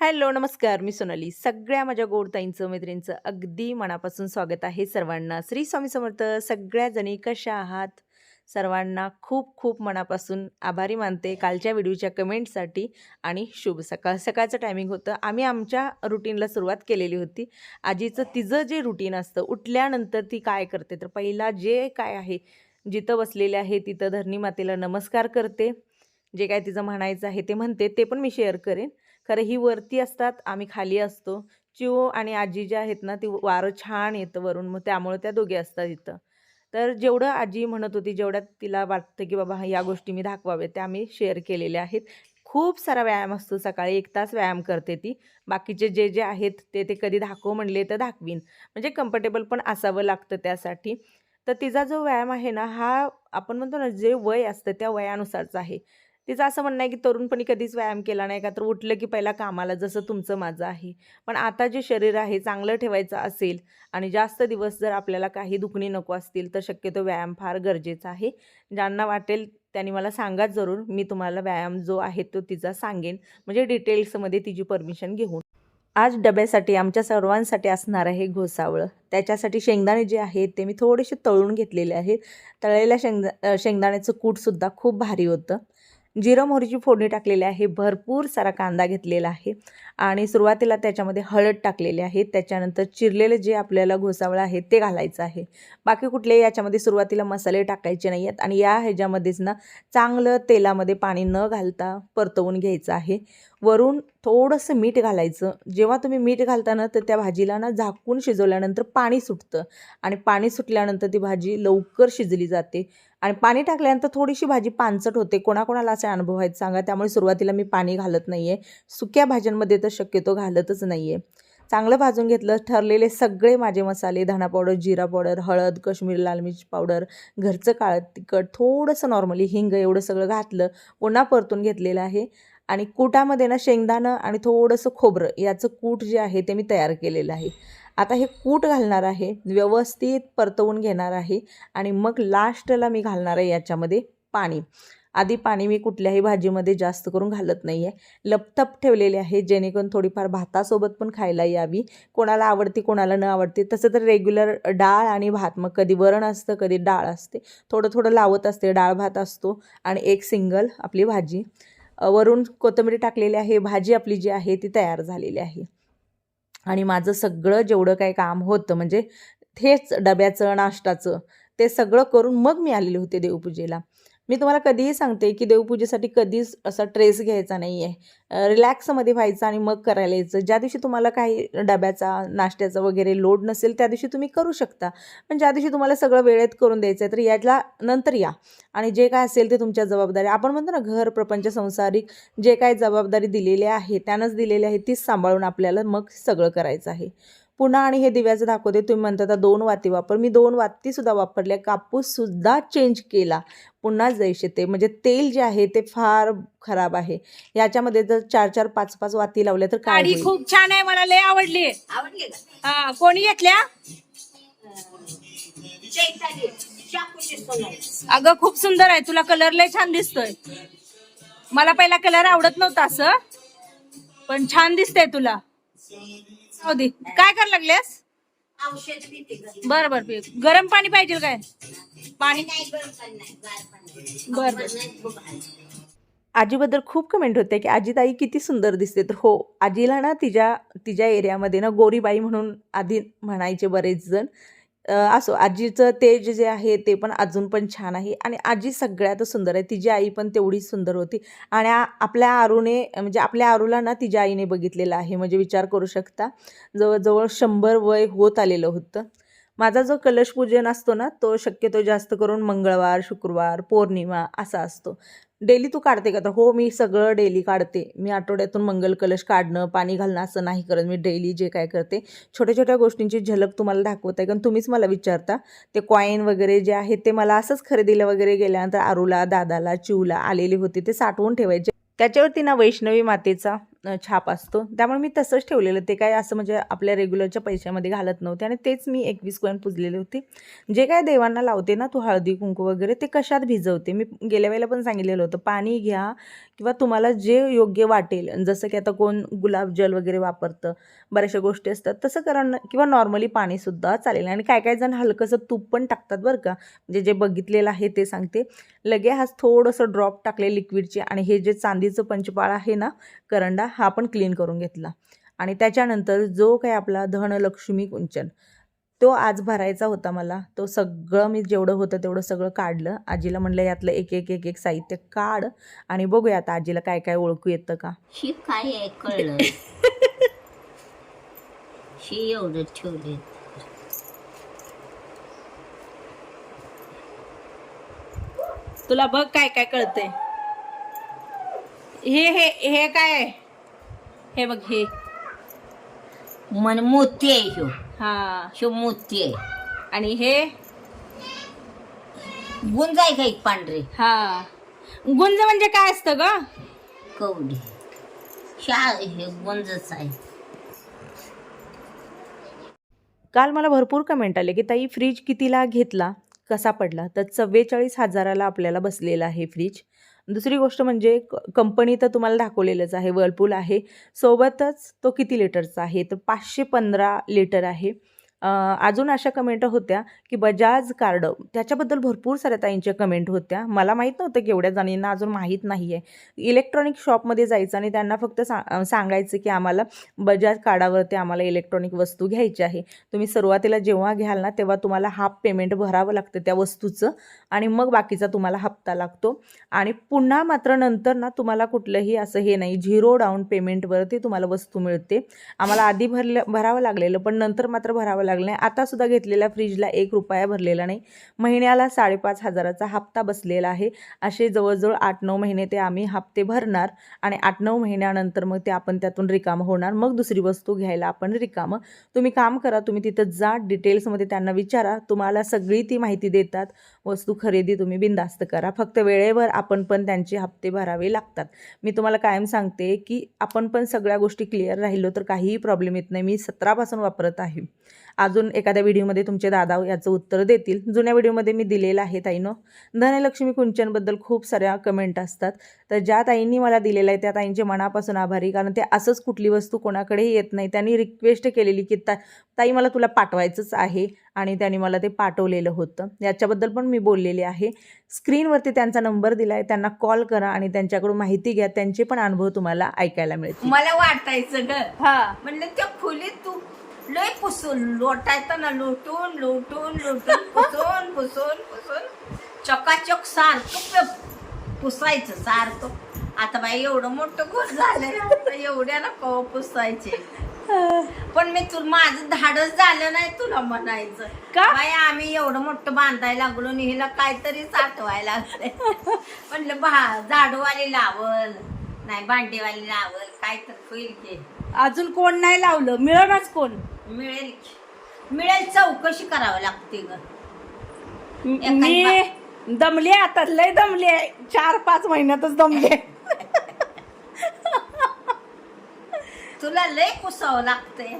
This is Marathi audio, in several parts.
हॅलो नमस्कार. मी सोनाली. सगळ्या माझ्या गोडताईंचं मैत्रिणींचं अगदी मनापासून स्वागत आहे सर्वांना. श्री स्वामी समर्थ सगळ्या जणी कशा आहात? सर्वांना खूप खूप मनापासून आभारी मानते कालच्या व्हिडिओच्या कमेंटसाठी आणि शुभ सकाळ. सकाळचं टायमिंग होतं. आम्ही आमच्या रुटीनला सुरुवात केलेली होती. आजीचं तिचं जे रुटीन असतं उठल्यानंतर ती काय करते? तर पहिला जे काय आहे जिथं बसलेले आहे तिथं धरणी मातेला नमस्कार करते. जे काय तिचं म्हणायचं आहे ते म्हणते ते पण मी शेअर करेन. खरं ही वरती असतात आम्ही खाली असतो. चिव आणि आजी ज्या आहेत ना ती वारं छान येतं वरून मग त्यामुळे त्या दोघे असतात इथं. तर जेवढं आजी म्हणत होती जेवढ्यात तिला वाटतं की बाबा या गोष्टी मी दाखवाव्या त्या आम्ही शेअर केलेल्या आहेत. खूप सारा व्यायाम असतो सकाळी एक तास व्यायाम करते ती. बाकीचे जे जे आहेत ते ते कधी दाखव म्हणले तर दाखवीन. म्हणजे कम्फर्टेबल पण असावं लागतं त्यासाठी. तर तिचा जो व्यायाम आहे ना हा आपण म्हणतो ना जे वय असतं त्या वयानुसारचा आहे. तिचं असं म्हणणं आहे की तरुणपणी कधीच व्यायाम केला नाही का? तर उठलं की पहिला कामाला जसं तुमचं माझं आहे. पण आता जे शरीर आहे चांगलं ठेवायचं असेल आणि जास्त दिवस जर आपल्याला काही दुखणी नको असतील तर शक्यतो व्यायाम फार गरजेचा आहे. ज्यांना वाटेल त्यांनी मला सांगा जरूर. मी तुम्हाला व्यायाम जो आहे तो तिचा सांगेन. म्हणजे डिटेल्समध्ये तिची परमिशन घेऊन. आज डब्यासाठी आमच्या सर्वांसाठी असणार आहे घोसावळं. त्याच्यासाठी शेंगदाणे जे आहेत ते मी थोडेसे तळून घेतलेले आहेत. तळलेल्या शेंगदा शेंगदाण्याचं कूटसुद्धा खूप भारी होतं. जिरं मोहरीची फोडणी टाकलेली आहे भरपूर सारा कांदा घेतलेला आहे आणि सुरुवातीला त्याच्यामध्ये हळद टाकलेली आहे. त्याच्यानंतर चिरलेले जे आपल्याला घोसावळं आहे ते घालायचं आहे. बाकी कुठलेही याच्यामध्ये सुरुवातीला मसाले टाकायचे नाही आहेत आणि या ह्याच्यामध्येच ना चांगलं तेलामध्ये पाणी न घालता परतवून घ्यायचं आहे. वरून थोडंसं मीठ घालायचं. जेव्हा तुम्ही मीठ घालता ना तर त्या भाजीला ना झाकून शिजवल्यानंतर पाणी सुटतं. आणि पाणी सुटल्यानंतर ती भाजी लवकर शिजली जाते. आणि पाणी टाकल्यानंतर थोडीशी भाजी पानचट होते. कोणाकोणाला असे अनुभव आहेत सांगा. त्यामुळे सुरुवातीला मी पाणी घालत नाही आहे सुक्या भाज्यांमध्ये तर शक्यतो घालतच नाही आहे चांगलं भाजून घेतलं ठरलेले सगळे माझे मसाले धणा पावडर जिरा पावडर हळद कश्मीर लाल मिरची पावडर घरचं काळं तिखट थोडंसं नॉर्मली हिंग एवढं सगळं घातलं पुन्हा परतून घेतलेलं आहे. आणि कूटामध्ये ना शेंगदाणं आणि थोडंसं खोबरं याचं कूट जे आहे ते मी तयार केलेलं आहे. आता हे कूट घालणार आहे व्यवस्थित परतवून घेणार आहे आणि मग लास्टला मी घालणार आहे याच्यामध्ये पाणी. आधी पाणी मी कुठल्याही भाजीमध्ये जास्त करून घालत नाही आहे लपथप ठेवलेले आहे जेणेकरून थोडीफार भातासोबत पण खायला यावी. कोणाला आवडते कोणाला न आवडते. तसं तर रेग्युलर डाळ आणि भात. मग कधी वरण असतं कधी डाळ असते. थोडं थोडं लावत असते डाळ भात असतो आणि एक सिंगल आपली भाजी. वरून कोथिंबीर टाकलेली आहे भाजी आपली जी आहे ती तयार झालेली आहे. आणि माझं सगळं जेवढं काय काम होतं म्हणजे हेच डब्याचं नाश्ताचं ते सगळं करून मग मी आलेले होते देवपूजेला. मी तुम्हाला कधीही सांगते की देवपूजेसाठी कधीच असा ट्रेस घ्यायचा नाही आहे रिलॅक्समध्ये व्हायचं आणि मग करायला यायचं. ज्या दिवशी तुम्हाला काही डब्याचा नाश्त्याचा वगैरे लोड नसेल त्या दिवशी तुम्ही करू शकता. पण ज्या दिवशी तुम्हाला सगळं वेळेत करून द्यायचं आहे तर याला नंतर या. आणि जे काय असेल ते तुमच्या जबाबदारी. आपण म्हणतो ना घर प्रपंच संसारिक जे काय जबाबदारी दिलेली आहे त्यानंच दिलेली आहे तीच सांभाळून आपल्याला मग सगळं करायचं आहे. पुन्हा आणि हे दिव्याचं दाखवते. तुम्ही म्हणता आता दोन वाती वापर. मी दोन वातीसुद्धा वापरल्या. कापूससुद्धा चेंज केला. पुन्हा जैसे ते. म्हणजे तेल जे आहे ते फार खराब आहे. याच्यामध्ये जर चार चार पाच पाच वाती लावल्या तर होईल? खूप छान आहे. मला लय आवडली. आवडली का? हा कोणी घेतल्या? अगं खूप सुंदर आहे. तुला कलर लय छान दिसतोय. मला पहिला कलर आवडत नव्हता असं. पण छान दिसतंय तुला. हो दे. काय कर लागल्यास? औषध पिते घरी बर बर. पी. गरम पाणी पाहिजे काय? पाणी? नाही गरम पण नाही गार पण नाही बर, नाही, खूप आजीबद्दल खूप कमेंट होते की आजी ताई किती सुंदर दिसते. तर हो आजीला ना तिच्या तिच्या एरियामध्ये ना गोरीबाई म्हणून आधी म्हणायचे बरेच जण. असो आजीचं तेज जे आहे ते पण अजून पण छान आहे. आणि आजी सगळ्यात सुंदर आहे. तिची आई पण तेवढीच सुंदर होती. आणि आपल्या आरूने म्हणजे आपल्या आरूला ना तिच्या आईने बघितलेलं आहे. म्हणजे विचार करू शकता जवळजवळ शंभर वय होत आलेलं होतं. माझा जो कलशपूजन असतो ना तो शक्यतो जास्त करून मंगळवार शुक्रवार पौर्णिमा असा असतो. डेली तू काढते का? तर हो मी सगळं डेली काढते. मी आठवड्यातून मंगल कलश काढणं पाणी घालणं असं नाही करत. मी डेली जे काय करते छोट्या छोट्या गोष्टींची झलक तुम्हाला दाखवत आहे. कारण तुम्हीच मला विचारता ते कॉईन वगैरे जे आहेत ते मला असंच खरेदीला वगैरे गेल्यानंतर आरूला दादाला चिवला आलेले होते ते साठवून ठेवायचे. त्याच्यावरती ना वैष्णवी मातेचा छाप असतो. त्यामुळे मी तसंच ठेवलेलं. ते काय असं म्हणजे आपल्या रेग्युलरच्या पैशामध्ये घालत नव्हते आणि तेच मी एकवीस कॉईन पुजलेले होते. जे काय देवांना लावते ना तू हळदी कुंकू वगैरे ते कशात भिजवते? मी गेल्या वेळेला पण सांगितलेलं होतं. पाणी घ्या किंवा तुम्हाला जे योग्य वाटेल जसं की आता कोण गुलाबजल वगैरे वापरतं बऱ्याचशा गोष्टी असतात तसं करा किंवा नॉर्मली पाणीसुद्धा चालेल. आणि काय काय जण हलकंसं तूप पण टाकतात बरं का. म्हणजे जे बघितलेलं आहे ते सांगते. लगे हा थोडंसं ड्रॉप टाकले लिक्विडचे आणि हे जे चांदीचं पंचपाळ आहे ना करंडा हा पण क्लीन करून घेतला. आणि त्याच्यानंतर जो काही आपला धनलक्ष्मी कुंचन तो आज भरायचा होता मला. तो सगळं मी जेवढं होतं तेवढं सगळं काढलं. आजीला म्हणलं यातलं एक एक एक एक साहित्य काढ आणि बघूया आता आजीला काय काय ओळखू येतं का? शी काय आहे कळलं? शी एवढं ठेवले तुला बघ काय काय कळतंय. हे हे हे काय आहे? हे बघ हे. मन मोती आहे ह्यो. हा. ह्यो मोती आहे. आणि हे? गुंज आहे का एक पांढरे? हा. गुंज म्हणजे काय असतं ग? कवडी. शा हे गुंजच आहे. काल मला भरपूर कमेंट आले की ताई फ्रीज कितीला घेतला? कसा पडला? तर चव्वेचाळीस हजाराला आपल्याला बसलेला आहे फ्रीज दुसरी गोष्ट म्हणजे क कंपनी तर तुम्हाला दाखवलेलंच आहे वर्लपूल आहे. सोबतच तो किती लिटरचा आहे? तर पाचशे पंधरा लिटर आहे. अजून अशा कमेंट होत्या की बजाज कार्ड त्याच्याबद्दल भरपूर साऱ्या ताईंच्या कमेंट होत्या. मला माहीत नव्हतं की एवढ्या जणींना अजून माहीत नाही आहे इलेक्ट्रॉनिक शॉपमध्ये जायचं आणि त्यांना फक्त सा सांगायचं की आम्हाला बजाज कार्डावरती आम्हाला इलेक्ट्रॉनिक वस्तू घ्यायची आहे. तुम्ही सुरुवातीला जेव्हा घ्याल ना तेव्हा तुम्हाला हाफ पेमेंट भरावं लागतं त्या वस्तूचं आणि मग बाकीचा तुम्हाला हप्ता लागतो. आणि पुन्हा मात्र नंतर ना तुम्हाला कुठलंही असं हे नाही झिरो डाऊन पेमेंटवरती तुम्हाला वस्तू मिळते. आम्हाला आधी भरलं भरावं लागलेलं पण नंतर मात्र भरावं लागलं. नाही आतासुद्धा घेतलेल्या फ्रीजला एक रुपया भरलेला नाही. महिन्याला साडेपाच हजाराचा हप्ता बसलेला आहे. असे जवळजवळ आठ नऊ महिने ते आम्ही हप्ते भरणार आणि आठ नऊ महिन्यानंतर मग ते आपण त्यातून रिकामं होणार. मग दुसरी वस्तू घ्यायला आपण रिकामं. तुम्ही काम करा तुम्ही तिथं जा डिटेल्समध्ये त्यांना विचारा. तुम्हाला सगळी ती माहिती देतात. वस्तू खरेदी तुम्ही बिंदास्त करा. फक्त वेळेवर आपण पण त्यांचे हप्ते भरावे लागतात. मी तुम्हाला कायम सांगते की आपण पण सगळ्या गोष्टी क्लिअर राहिलो तर काहीही प्रॉब्लेम येत नाही. मी सतरापासून वापरत आहे. अजून एखाद्या व्हिडिओमध्ये तुमचे दादा याचं उत्तर देतील. जुन्या व्हिडिओमध्ये मी दिलेलं आहे ताईनं. धनलक्ष्मी कुंचनबद्दल खूप साऱ्या कमेंट असतात. तर ज्या ताईंनी मला दिलेलं आहे त्या ताईंचे मनापासून आभारी. कारण ते असंच कुठली वस्तू कोणाकडेही येत नाही. त्यांनी रिक्वेस्ट केलेली की ता ताई मला तुला पाठवायचंच आहे. आणि त्यांनी मला ते पाठवलेलं होतं. याच्याबद्दल पण मी बोललेले आहे. स्क्रीनवरती त्यांचा नंबर दिला आहे त्यांना कॉल करा आणि त्यांच्याकडून माहिती घ्या. त्यांचे पण अनुभव तुम्हाला ऐकायला मिळतील. मला वाटायचं ग. हा. म्हणलं त्या खोलीत तू लय पुसून लोटायचं ना लोटून लोटून लोटून पुसून पुसून पुसून. चकाचक सारखं पुसायचं सारखं. आता बाई एवढं मोठं घर झालंय एवढ्या ना कवा पुसायचे. पण मी तू माझं धाडच झालं नाही तुला म्हणायचं. का? बाई आम्ही एवढं मोठं बांधायला लागलो हिला काहीतरी साठवायला लागले म्हणलं बा झाडूवाली लावल. नाही भांडेवाली लावल काय तर होईल की. अजून कोण नाही लावलं? मिळवणाच कोण? मिळेल मिळेल चौकशी करावी लागते ग. मी दमले आता लय दमले चार पाच महिन्यातच दमले तुला लय पुसावं लागतंय.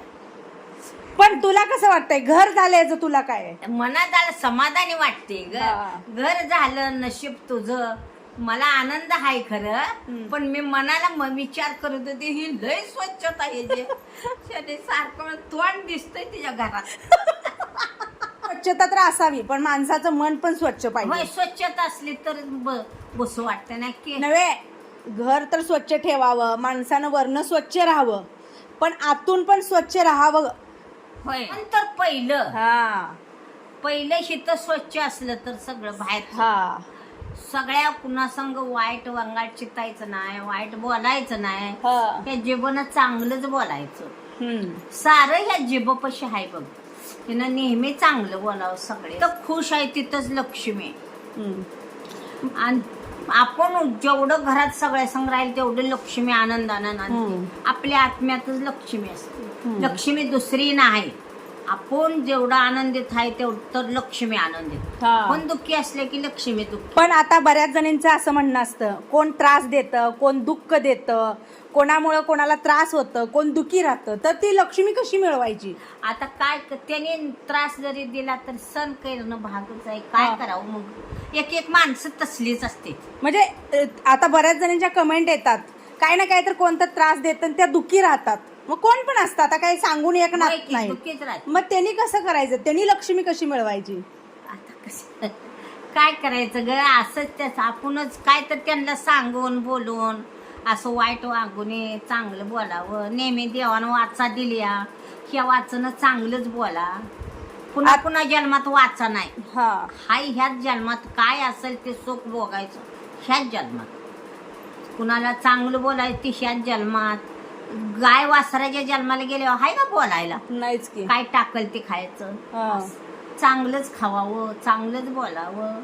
पण तुला कसं वाटतंय? घर झालं याचं तुला काय? आहे? मनात समाधानी वाटते ग. हा. घर झालं नशीब तुझं. मला आनंद आहे खरं पण मी मनाला म- विचार करत होते ही लय स्वच्छता आहे जे. त्याने सारखं तोंड दिसतंय तिच्या घरात. स्वच्छता तर असावी पण माणसाचं मन पण स्वच्छ होय पाहिजे स्वच्छता असली तर ब- बसू वाटतं ना की. नव्हे घर तर स्वच्छ ठेवावं माणसानं वरनं स्वच्छ राहावं पण आतून पण स्वच्छ राहावं. होय. पण तर पहिलं. हा. पहिलं शीत स्वच्छ असलं तर सगळं बाहेर हा. सगळ्या कुणासंग वाईट वंगाट चितायचं नाही वाईट बोलायचं नाही हा. त्या जीवन चांगलंच बोलायचं हम्म. सारं ह्या जिबपाशी आहे बघ तिनं नेहमी चांगलं बोलावं सगळे तर खुश आहे तिथंच लक्ष्मी आहे. हम्म. आणि आपण जेवढं घरात सगळ्या संग राहील तेवढं लक्ष्मी आनंदानं हम्म. आपल्या आत्म्यातच लक्ष्मी असते लक्ष्मी दुसरी नाही आपण जेवढा आनंदित आहे तेवढं तर लक्ष्मी आनंदित. हा. पण दुःखी असले की लक्ष्मी दुःखी. पण आता बऱ्याच जणांचं असं म्हणणं असतं कोण त्रास देतं कोण दुःख देतं कोणामुळं कोणाला त्रास होतं कोण दुःखी राहतं तर ती लक्ष्मी कशी मिळवायची? आता काय क- त्याने त्रास जरी दिला तर सण करणं भागच आहे. काय हा. करावं मग? एक एक माणसं तसलीच असते. म्हणजे अ, आता बऱ्याच जणांच्या कमेंट येतात. काय ना काय तर कोणता त्रास देतं आणि त्या दुःखी राहतात. मग कोण पण असतं? आता काही सांगून एक नाही. राहते. मग त्यांनी कसं करायचं? त्यांनी लक्ष्मी कशी मिळवायची? आता कसं? काय करायचं ग? असंच त्याच आपणच काय तर त्यांना सांगून बोलून असं वाईट वागू नये चांगलं बोलावं. नेहमी देवानं वाचा दिल्या. ह्या वाचनं चांगलंच बोला. पुन्हा पुन्हा जन्मात वाचा नाही. हा. हाय ह्याच जन्मात काय असेल ते सुख भोगायचं? ह्याच जन्मात. कुणाला चांगलं बोलायचं ते ह्याच जन्मात. गाय वासराच्या जन्माला गेल्यावर हाय ना बोलायला? नाहीच की. काय टाकल ते खायचं? हा. चांगलंच खावावं चांगलंच बोलावं.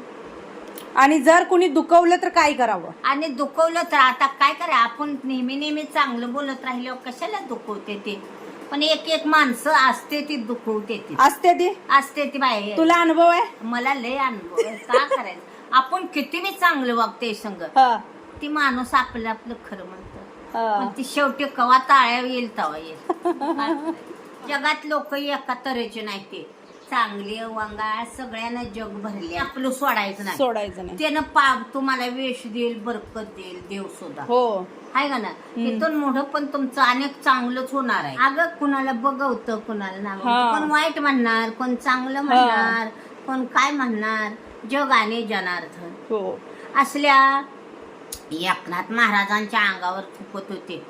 आणि जर कुणी दुखवलं तर काय करावं? आणि दुखवलं तर आता काय करा आपण नेहमी नेहमी चांगलं बोलत राहिल्यावर कशाला दुखवते ते? पण एक एक माणसं असते ती दुखवते ती. असते ती? असते ती बाई. तुला अनुभव आहे? मला लय अनुभव आहे. का करायचं? आपण किती बी चांगलं वागते संग. हा, ती माणूस आपलं आपलं खरं म्हणतं. पण ती शेवटी कवा ताळ्या येईल तवा येईल? जगात लोक एका तऱ्हेचे नाही ते. चांगले वांगा सगळ्यांना जग भरले आपलं सोडायचं नाही. सोडायचं नाही. त्यानं पाप तुम्हाला वेश देईल बरकत देईल देव सुद्धा. हो. आहे का ना? इथून मोठं पण तुमचं अनेक चांगलंच होणार आहे. अगं कुणाला बघवतं कुणाला हा. कोण वाईट म्हणणार कोण चांगलं म्हणणार कोण काय म्हणणार? जग आणि जनार्दन. हो. असल्या एकनाथ महाराजांच्या अंगावर थुकत होते.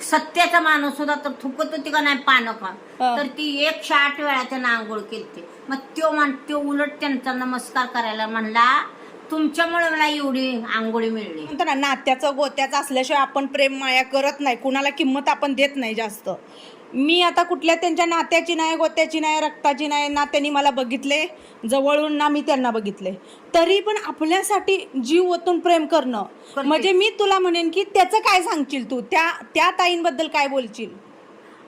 सत्याचा माणूस सुद्धा तर थुकत होती का नाही पानं का. तर ती एकशे आठ वेळा त्यानं आंघोळ केली मग त्यो म्हण त्यो उलट त्यांचा नमस्कार करायला म्हणला तुमच्यामुळे मला एवढी आंघोळी मिळली. म्हणतो ना नात्याचं गोत्याचं असल्याशिवाय आपण प्रेम माया करत नाही. कुणाला किंमत आपण देत नाही जास्त. मी आता कुठल्या त्यांच्या नात्याची नाही गोत्याची नाही रक्ताची नाही ना त्यांनी मला बघितले. जवळून ना मी त्यांना बघितले. तरी पण आपल्यासाठी जीव ओतून प्रेम करणं. म्हणजे मी तुला म्हणेन की त्याचं काय सांगशील तू? त्या त्या ताईंबद्दल काय बोलशील?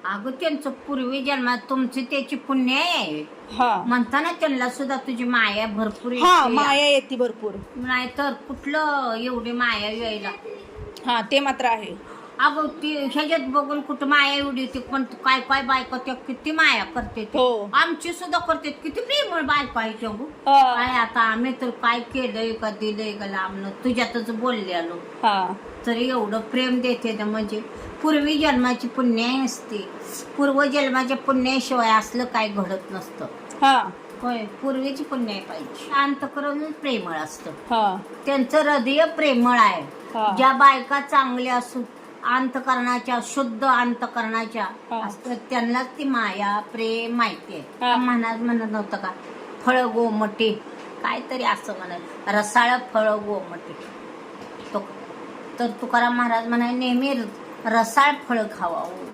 अगं त्यांचं पूर्वी जन्मात तुमची त्याची पुण्य आहे. हा. म्हणताना त्यांना सुद्धा तुझी माया भरपूर हा. माया येते भरपूर. नाहीतर कुठलं एवढी माया यायला? हा ते मात्र आहे. अगं ती ह्याच्यात बघून कुठं माया एवढी होती पण काय काय बायका त्या किती माया करते ते. हो. आमची सुद्धा करते किती प्रेमळ बायका आहे त्या गं. हा. काय आता आम्ही तर काय केलंय का दिलंय का लांबनं तुझ्यातच बोलले आलो हा तरी एवढं प्रेम देते ना म्हणजे पूर्वी जन्माची पुण्य असते पूर्वजन्माच्या पुण्याशिवाय असलं काय घडत नसतं हा होय पूर्वीची पुण्य पाहिजे शांत करूनच प्रेमळ असतं हा त्यांचं हृदय प्रेमळ हा. आहे ज्या बायका चांगल्या असू अंतकरणाच्या शुद्ध अंतकरणाच्या हा. असतात. त्यांनाच ती माया प्रेम माहिती हा. आहे म्हणत म्हणत नव्हतं का? फळ गोमटी काहीतरी असं म्हणत रसाळ फळ गोमटी. तो तर तुकाराम महाराज म्हणाय नेहमी रसाळ फळ खावावं